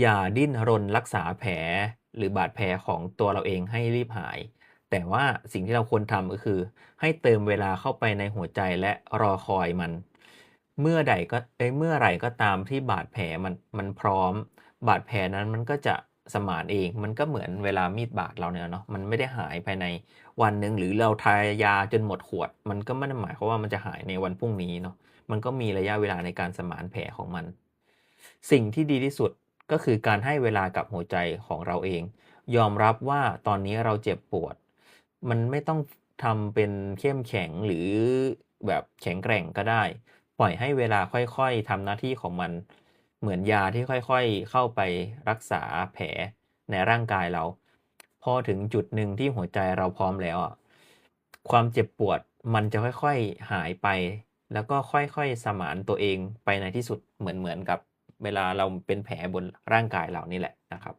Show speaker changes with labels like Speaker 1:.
Speaker 1: อย่าดิ้นรนรักษาแผลหรือบาดแผลของตัวเราเองให้รีบหาย แต่ว่าสิ่งที่เราควรทำก็คือ ให้เติมเวลาเข้าไปในหัวใจและรอคอยมัน เมื่อใดก็เอ้เมื่อไหร่ก็ตามที่บาดแผลมันมันพร้อม บาดแผลนั้นมันก็จะสมานเอง มันก็เหมือนเวลามีดบาดเราเนี่ยเนาะ มันไม่ได้หายภายในวันหนึ่งหรือเราทายาจนหมดขวด มันก็ไม่ได้หมายความว่ามันจะหายในวันพรุ่งนี้เนาะ มันก็มีระยะเวลาในการสมานแผลของมัน สิ่งที่ดีที่สุด ก็คือการให้เวลากับหัวใจของเราเอง ยอมรับว่าตอนนี้เราเจ็บปวด มันไม่ต้องทำเป็นเข้มแข็งหรือแบบแข็งแกร่งก็ได้ ปล่อยให้เวลาค่อยๆทำหน้าที่ของมันเหมือนยาที่ค่อยๆเข้าไปรักษาแผลในร่างกายเรา พอถึงจุดหนึ่งที่หัวใจเราพร้อมแล้วอะความเจ็บปวดมันจะค่อยๆหายไป แล้วก็ค่อยๆสมานตัวเองไปในที่สุดเหมือนเหมือนกับ เวลาเราเป็นแผลบนร่างกายเรานี่แหละนะครับ